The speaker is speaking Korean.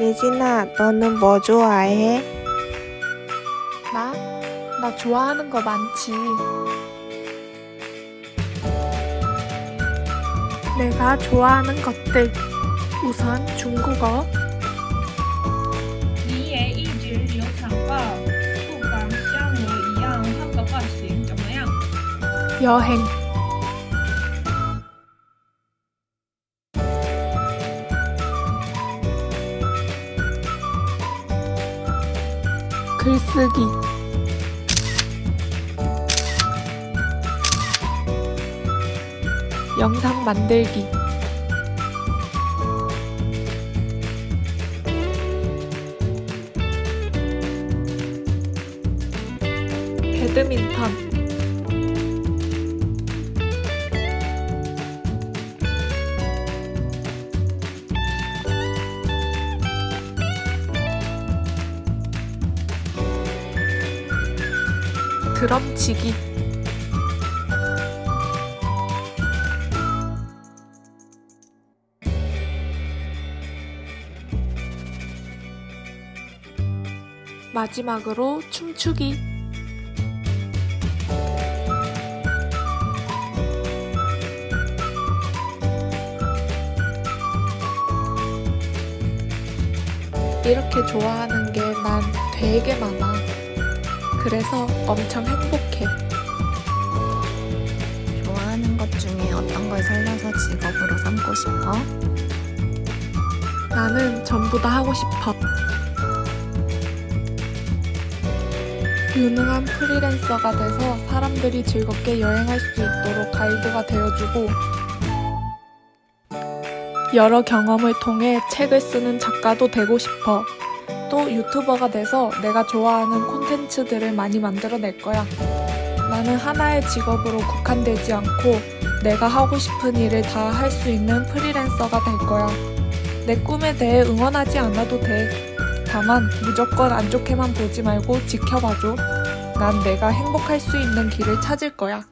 예진아, 너는 뭐 좋아해? 나? 나 좋아하는 거 많지. 내가 좋아하는 것들. 우선 중국어, 你也一直流产报，不妨像我一样换个发型，怎么样？ 여행, 글쓰기, 영상 만들기, 배드민턴, 드럼치기 마지막으로 춤추기 이렇게 좋아하는 게 난 되게 많아. 그래서 엄청 행복해. 좋아하는 것 중에 어떤 걸 살려서 직업으로 삼고 싶어? 나는 전부 다 하고 싶어. 유능한 프리랜서가 돼서 사람들이 즐겁게 여행할 수 있도록 가이드가 되어주고, 여러 경험을 통해 책을 쓰는 작가도 되고 싶어. 또 유튜버가 돼서 내가 좋아하는 콘텐츠들을 많이 만들어낼 거야. 나는 하나의 직업으로 국한되지 않고 내가 하고 싶은 일을 다 할 수 있는 프리랜서가 될 거야. 내 꿈에 대해 응원하지 않아도 돼. 다만 무조건 안 좋게만 보지 말고 지켜봐줘. 난 내가 행복할 수 있는 길을 찾을 거야.